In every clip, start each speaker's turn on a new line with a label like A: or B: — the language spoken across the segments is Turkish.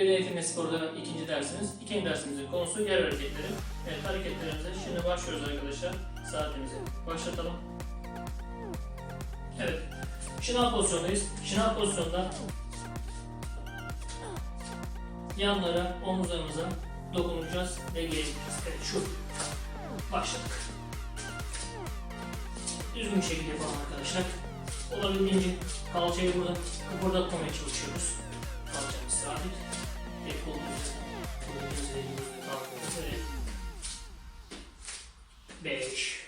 A: Beden eğitimi sporda ikinci dersimiz. İkinci dersimizin konusu yer hareketleri. Evet hareketlerimize şimdi başlıyoruz arkadaşlar. Saatimizi başlatalım. Evet. Şınav pozisyondayız. Şınav pozisyonda yanlara, omuzlarımıza dokunacağız ve geleceğiz. Evet şu. Başladık. Düzgün bir şekilde yapalım arkadaşlar. Olabildiğince kalçayı burada kıpırdatmamaya çalışıyoruz. Kalçamız sabit bir kolumuz, kolumuz elimizde kalkıyoruz. Evet. Beş,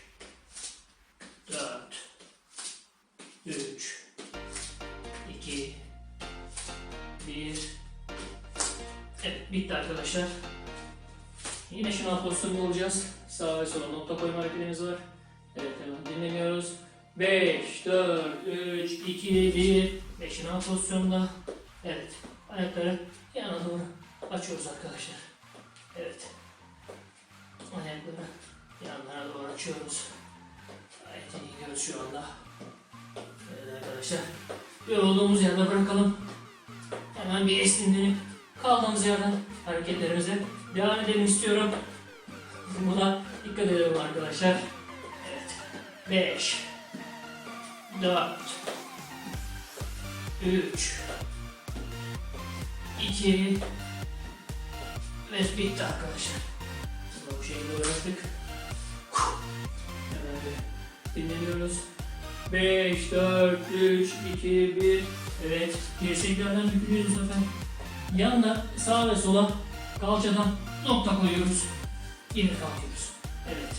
A: bitti arkadaşlar. Yine şu an pozisyonda olacağız. Sağ ve sola nokta koyma hareketimiz var. Evet hemen dinlemiyoruz. 5, 4, 3, 2, 1. 5'in alt pozisyonda. Evet. Ayakları açıyoruz arkadaşlar. Evet. Ayakları yanlara doğru açıyoruz. Gayet iyi gidiyoruz şu anda. Evet arkadaşlar. Yorulduğumuz yerde bırakalım. Hemen bir esninlenip kaldığımız yerden hareketlerimize devam edelim istiyorum. Buna dikkat edelim arkadaşlar. Evet. 5 4 3 2 ve bitti arkadaşlar. Sonra bu şeyi uğraştık. Hemen bir dinleniyoruz. 5, 4, 3, 2, 1. Evet. Dirseklerden bükülüyoruz bu sefer. Yanına sağ ve sola kalçadan nokta koyuyoruz. Yine kalkıyoruz. Evet.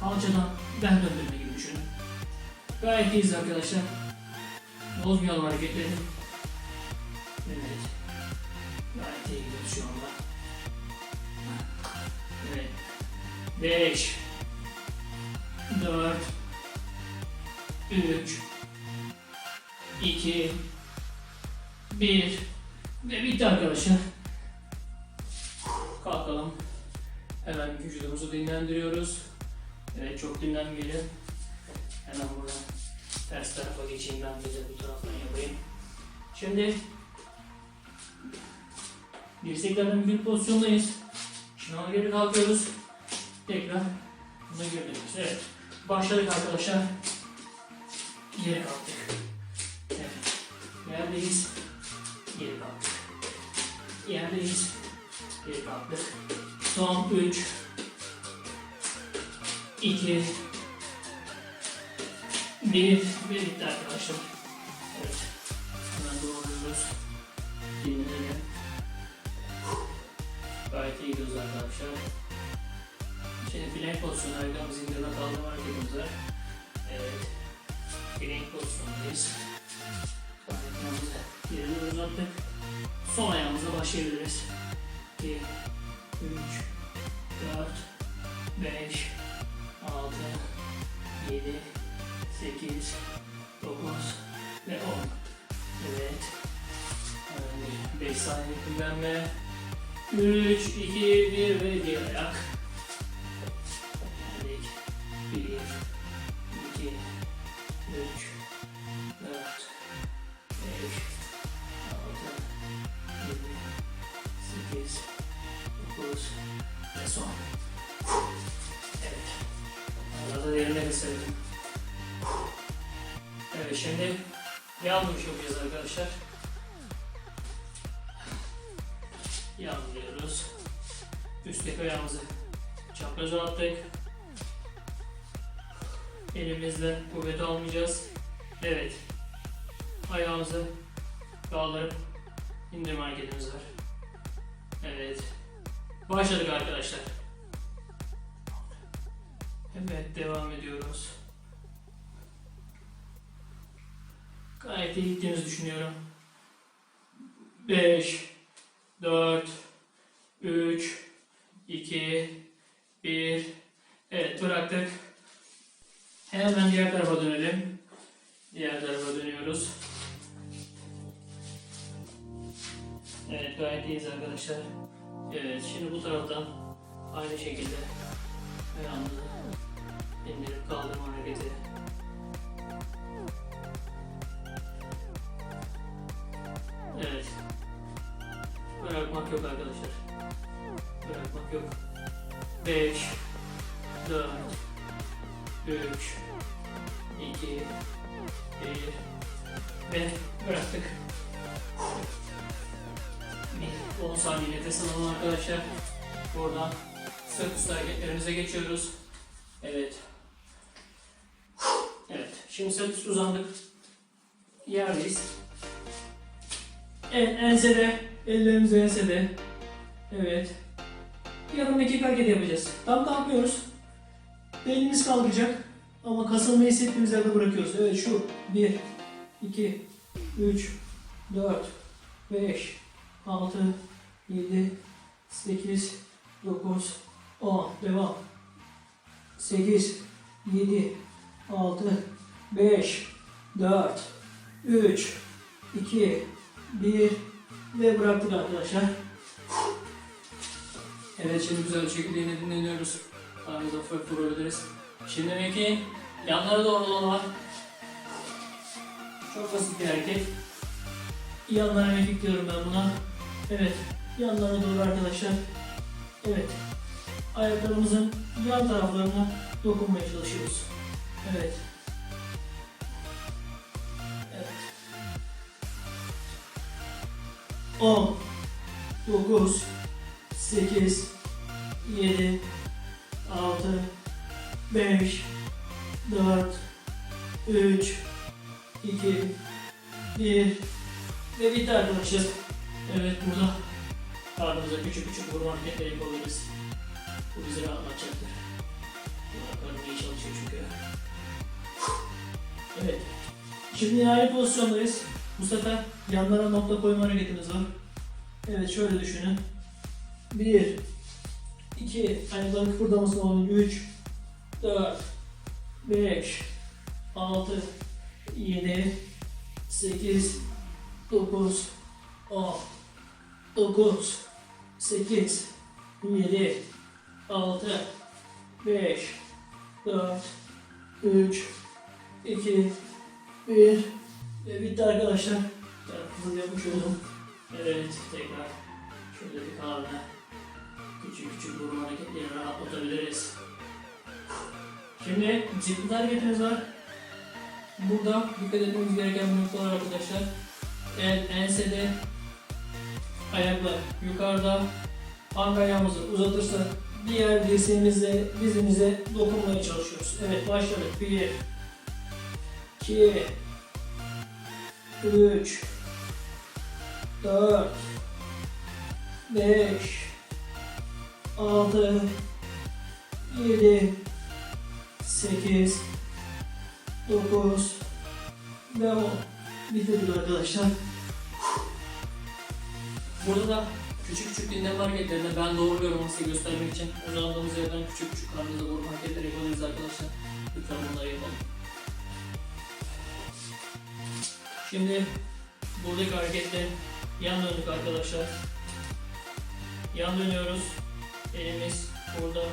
A: Kalçadan ben döndürme gibi düşünün. Gayet iyiyiz arkadaşlar. Bozmayalım hareketleri. Evet. Gayet iyi gidiyoruz şu anda. 5 4 3 2 1 ve bitti arkadaşlar. Kalkalım. Hemen vücudumuzu dinlendiriyoruz. Evet çok dinlenmeli. Hemen burada ters tarafa geçeyim ben de bu taraftan yapayım. Şimdi dirseklerden bir pozisyondayız. Şuna geri kalkıyoruz. Tekrar buna geri dönüyoruz. Evet. Başladık arkadaşlar. Geri kalktık. Evet. Yerdeyiz. Geri kalktık. Yerdeyiz. Geri kalktık. Son 3 2 1 ve bitti arkadaşlar. Evet. Hemen doğruyoruz. Dinleyelim. Gayet iyi gidiyoruz arkadaşlar. Şimdi flank pozisyonu arkamız indirme kaldırma hareketimiz var. Evet. Flank pozisyondayız. Ayağımızı yerine uzattık. Son ayağımızla başlayabiliriz. 2, 3, 4, 5, 6, 7, 8, 9 ve 10. Evet. 5 saniye dinlenme. 3, 2, 1 ve diğer ayak. Geldik. 1, 2, 3, 4, 5, 6, 7, 8, 9 ve son. Evet. Arada derin nefes verelim. Evet şimdi yan yapacağız arkadaşlar. ayağımızı çapraz attık. Elimizle kuvvet almayacağız. Evet. Ayağımızı kaldırıp indirme hareketimiz var. Evet. Başladık arkadaşlar. Evet devam ediyoruz. Gayet iyi gittiğimizi düşünüyorum. 5 4 3 2, 1. Evet bıraktık. Hemen diğer tarafa dönelim. Diğer tarafa dönüyoruz. Evet gayet iyiyiz arkadaşlar. Evet şimdi bu taraftan aynı şekilde ayağımızı indirip kaldırma hareketi Evet. Bırakmak yok arkadaşlar bırakmak yok. 5 4 3 2 1 ve bıraktık. 10 saniye nefes alalım arkadaşlar. Buradan sırt üstü hareketlerimize geçiyoruz. Evet. Evet. Şimdi sırt üstü uzandık. Yerdeyiz. Evet, ensede. Ellerimiz ensede. Evet. Yakındaki hareket yapacağız. Tam kalkıyoruz. Belimiz kalkacak. Ama kasılmayı hissettiğimiz yerde bırakıyoruz. Evet şu 1, 2, 3, 4, 5, 6, 7, 8, 9, 10. Devam. 8, 7, 6, 5, 4, 3, 2, 1 ve bıraktık arkadaşlar. Evet şimdi güzel bir şekilde yine dinleniyoruz. Aramızda fırt vurabiliriz. Şimdi Meki yanlara doğru olan var. Çok basit bir hareket. Yanlara Meki diyorum ben buna. Evet yanlara doğru arkadaşlar. Evet ayaklarımızın yan taraflarına dokunmaya çalışıyoruz. Evet. Evet. 10 9 8, 7, 6, 5, 4, 3, 2, 1 ve bitti arkadaşlar. Evet burada karnımıza küçük küçük vurma hareketleri yapabiliriz. Bu bizi rahatlatacaktır. Karnım iyi çalışıyor çünkü. Evet. Şimdi nihai pozisyondayız. Bu sefer yanlara nokta koyma hareketimiz var. Evet şöyle düşünün. 1 2 ayakların kıpırdaması olan 3 4 5 6 7 8 9 10 9 8 7 6 5 4 3 2 1 ve bitti arkadaşlar. Tarafımızı yapmış oldum. Evet tekrar şöyle bir kahve küçük küçük burun hareketleri rahatlatabiliriz. Şimdi ciddi hareketimiz var. Burada dikkat etmemiz gereken noktalar arkadaşlar. El, ensede, ayaklar yukarıda. Hangi ayağımızı uzatırsa diğer dirseğimize, dizimize dokunmaya çalışıyoruz. Evet başladık. 1 2 3 4 5 6 7 8 9 ve 10 bitirdim arkadaşlar. Burada da küçük küçük dinlem hareketlerini ben doğru doğruluyorum size göstermek için. Uzandığımız yerden küçük küçük karnınıza doğru hareketler yapabiliriz arkadaşlar. Lütfen bunları yapalım. Şimdi buradaki hareketle yan döndük arkadaşlar. Yan dönüyoruz elimiz burada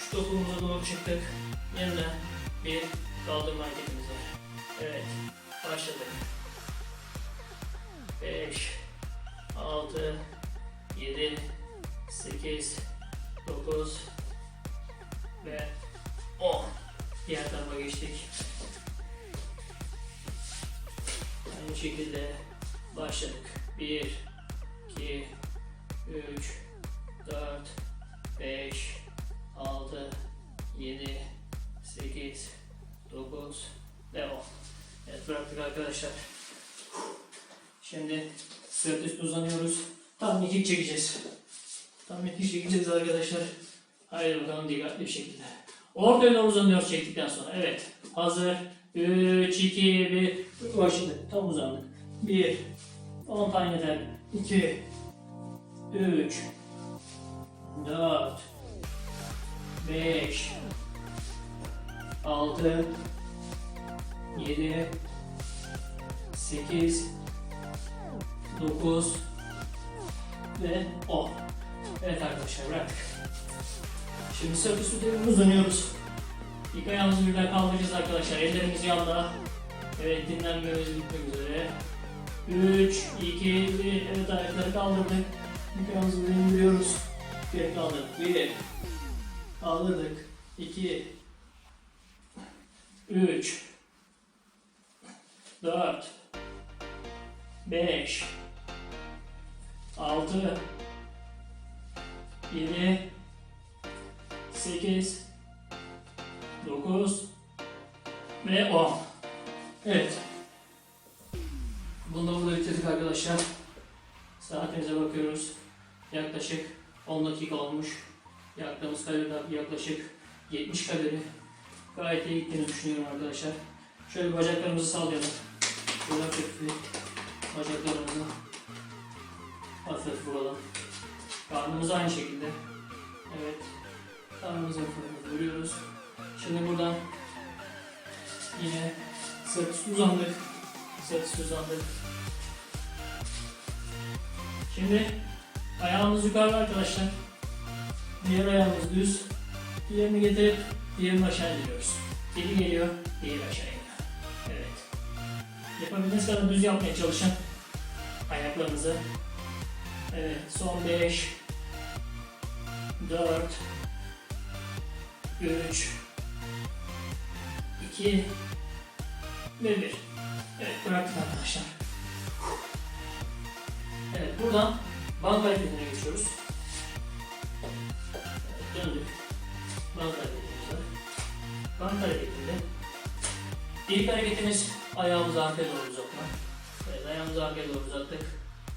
A: şu topumuza doğru çıktık. Yanına bir kaldırma hareketimiz var. Evet. Başladık. 5 6 7 8 9 ve 10 diğer tarafa geçtik. Aynı şekilde başladık. 1 2 3 4, 5, 6, 7, 8, 9 ve 10. Evet bıraktık arkadaşlar. Şimdi sırt üstü uzanıyoruz. Tam mekik çekeceğiz. Tam mekik çekeceğiz arkadaşlar. Haydi bakalım dikkatli bir şekilde. Orta yöne uzanıyoruz çektikten sonra. Evet. Hazır. 3, 2, 1. Bak tam uzandık. 1. 10 tane yeter. 2. 3. 4 5 6 7 8 9 ve 10 Evet arkadaşlar bıraktık. Şimdi sırtı üzerine uzanıyoruz. İlk ayağımızı birden kaldıracağız arkadaşlar. Ellerimiz yanda. Evet dinlenmemiz bitmek üzere. 3, 2, 1. Evet ayakları kaldırdık. İlk ayağımızı indiriyoruz. Sürekli aldık. Bir, kaldırdık. İki, üç, dört, beş, altı, yedi, sekiz, dokuz ve on. Evet. Bunu da burada bitirdik arkadaşlar. Saatimize bakıyoruz. Yaklaşık 10 dakika olmuş. Yaktığımız kaloriden yaklaşık 70 kalori. Gayet iyi gittiğini düşünüyorum arkadaşlar. Şöyle bacaklarımızı sallayalım. Şöyle hafif bacaklarımızı hafif vuralım. Karnımız aynı şekilde. Evet. Karnımızı hafif vuruyoruz. Şimdi buradan yine sırt üstü uzandık. Sırt üstü uzandık. Şimdi Ayağımız yukarı arkadaşlar. Diğer ayağımız düz. Diğerini getirip diğerini aşağı indiriyoruz. Geri geliyor, diğeri aşağı iniyor. Evet. Yapabildiğiniz kadar düz yapmaya çalışın. Ayaklarınızı. Evet, son 5 4 3 2 ve 1 Evet bıraktık arkadaşlar. Evet buradan Bank hareketine geçiyoruz. Evet, döndük. Bank hareketimize. Bank hareketinde ilk hareketimiz ayağımızı arkaya doğru uzatma. Evet, ayağımızı arkaya doğru uzattık.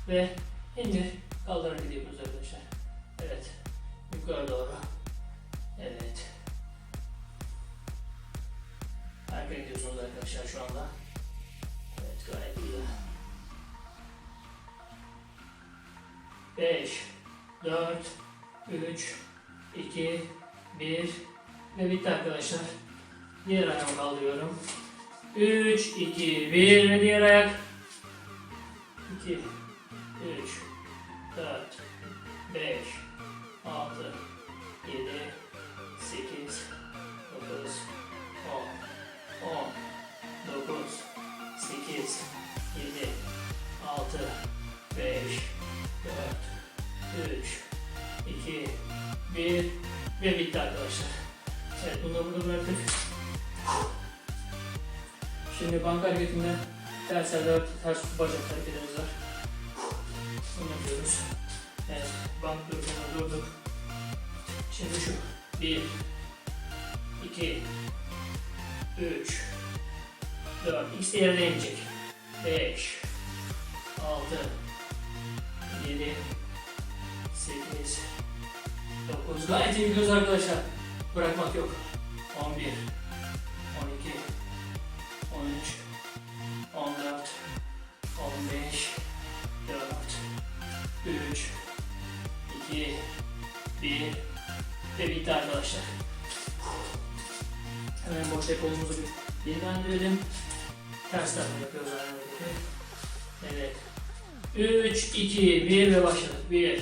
A: Ve indir, kaldır gidiyoruz arkadaşlar. Evet, yukarı doğru. Evet. Harika gidiyorsunuz arkadaşlar şu anda. 5, 4, 3, 2, 1 ve bitti arkadaşlar. Diğer ayağımı kaldırıyorum. 3, 2, 1 ve diğer ayak. 2, 3, 4, 5, 6, 7, 3, 2, 1 ve bitti arkadaşlar. Evet bunu burada bıraktık. Şimdi banka hareketinde ters eller, ters bacak hareketimiz var. Bunu yapıyoruz. Evet, bank durumuna durduk. Şimdi şu 1, 2, 3, 4, ikisi yerine inecek. 5, 6, 7, 8 9 gayet iyi gidiyoruz arkadaşlar. Bırakmak yok. 11 12 13 14 15 4 3 2 1 ve bitti arkadaşlar. Hemen boş depomuzu bir yenilendirelim. Ters tarafı yapıyoruz aynı Evet. 3, 2, 1 ve başladık. 1,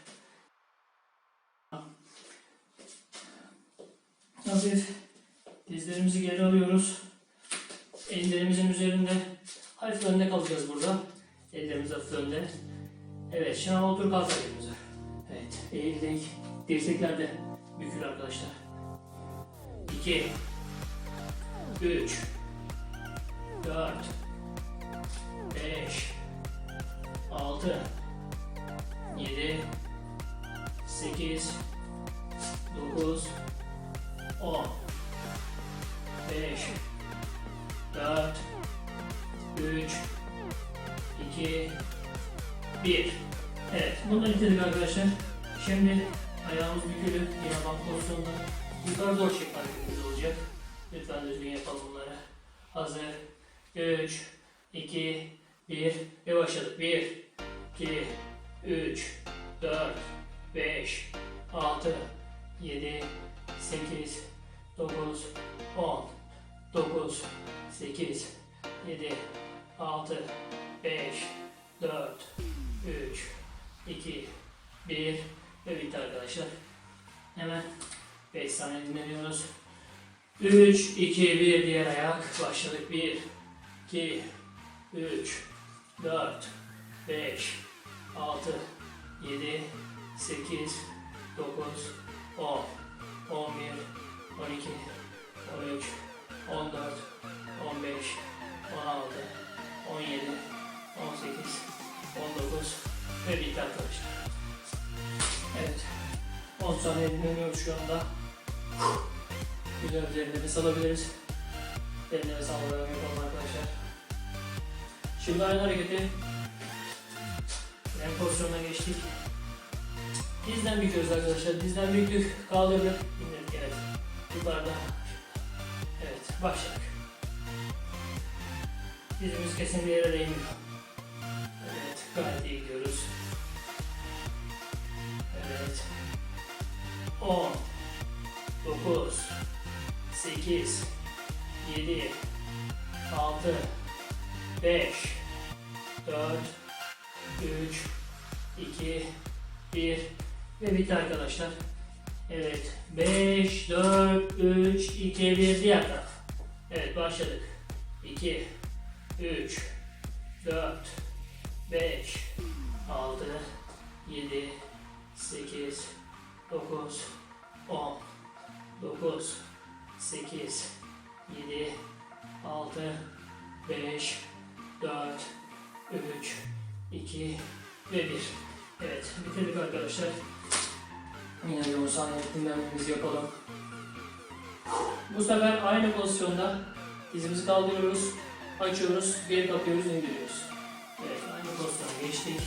A: hafif. Dizlerimizi geri alıyoruz. Ellerimizin üzerinde hafif önde kalacağız burada. Ellerimiz hafif önde. Evet şimdi otur kalk elimize. Evet eğildik. Dirseklerde bükül arkadaşlar. 2 3 4 5 6 7 8 10 5 4 3 2 1 Evet bununla bitirdik arkadaşlar. Şimdi ayağımız bükülü yine bak pozisyonda yukarı doğru çekme hareketimiz olacak. Lütfen düzgün yapalım bunları. Hazır. 3 2 1 ve başladık. 1 2 3 4 5 6 7 8, 9, 10, 9, 8, 7, 6, 5, 4, 3, 2, 1 ve bitti arkadaşlar. Hemen 5 saniye dinleniyoruz. 3, 2, 1 diğer ayak. Başladık. 1, 2, 3, 4, 5, 6, 7, 8, 9, 10. 11, 12, 13, 14, 15, 16, 17, 18, 19 ve bitti arkadaşlar. Evet. 10 saniye dinleniyor şu anda. Güzel bir nefes alabiliriz. Derin nefes almadan yapalım arkadaşlar. Şimdi aynı hareketi. Ren pozisyonuna geçtik. Dizden büküyoruz arkadaşlar. Dizden büktük, kaldırdık, indirdik. Evet. Yukarıda. Evet, başladık. Dizimiz kesin bir yere değmiyor. Evet, gayet iyi gidiyoruz. Evet. 10 9 8 7 6 5 4 3 2 1 ve bitti arkadaşlar. Evet. 5, 4, 3, 2, 1 diğer taraf. Evet başladık. 2, 3, 4, 5, 6, 7, 8, 9, 10, 9, 8, 7, 6, 5, 4, 3, 2 ve 1. Evet, bitirdik arkadaşlar. Yine yoğun saniye dinlenmemizi yapalım. Bu sefer aynı pozisyonda dizimizi kaldırıyoruz, açıyoruz, geri kapıyoruz, indiriyoruz. Evet, aynı pozisyona geçtik.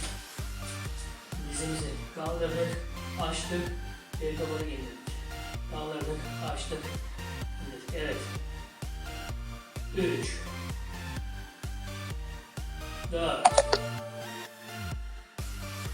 A: Dizimizi kaldırdık, açtık, geri kapatıp indirdik. Kaldırdık, açtık, indirdik. Evet. 3 4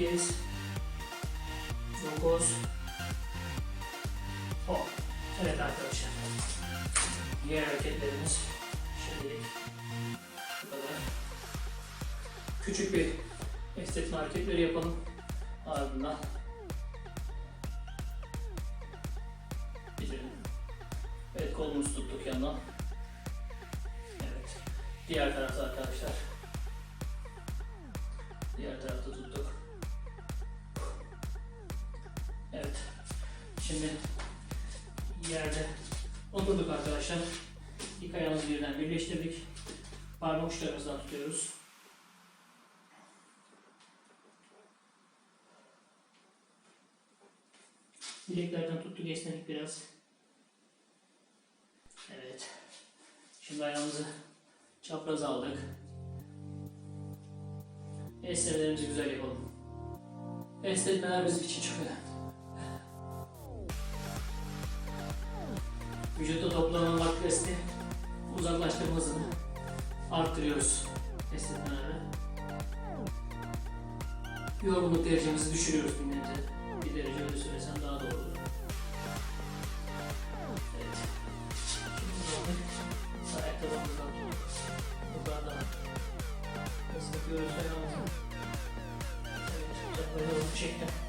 A: 8 9 10 Evet arkadaşlar. Diğer hareketlerimiz şimdilik bu kadar. Küçük bir esnetme hareketleri yapalım. Ardından bitirelim. Evet kolumuz tuttuk yandan. Evet. Diğer tarafta arkadaşlar. Diğer tarafta tuttuk. Şimdi yerde oturduk arkadaşlar. İki ayağımızı birden birleştirdik. Parmak uçlarımızdan tutuyoruz. Bileklerden tuttuk esnedik biraz. Evet. Şimdi ayağımızı çapraz aldık. Esnelerimizi güzel yapalım. Esnetmeler bizim için çok önemli. vücutta toplanan lakresini uzaklaştırma arttırıyoruz beslenme Yorgunluk derecemizi düşürüyoruz günlerce. Bir derece öyle söylesem daha doğru olur. Evet. Şimdi ayakkabımızdan tutuyoruz. Yukarıdan. Nasıl yapıyoruz ayağımızı? Evet, uzaklaşıyoruz bu şekilde.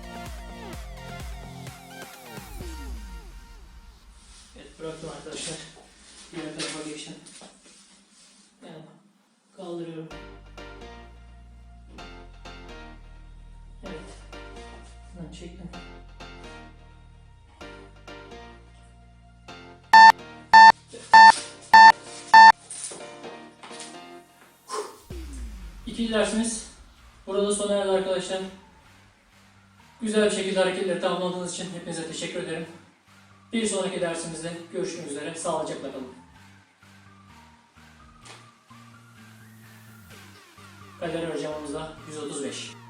A: İkinci dersimiz burada sona erdi arkadaşlar. Güzel bir şekilde hareketleri tamamladığınız için hepinize teşekkür ederim. Bir sonraki dersimizde görüşmek üzere. Sağlıcakla kalın. Galeri hocamızda 135.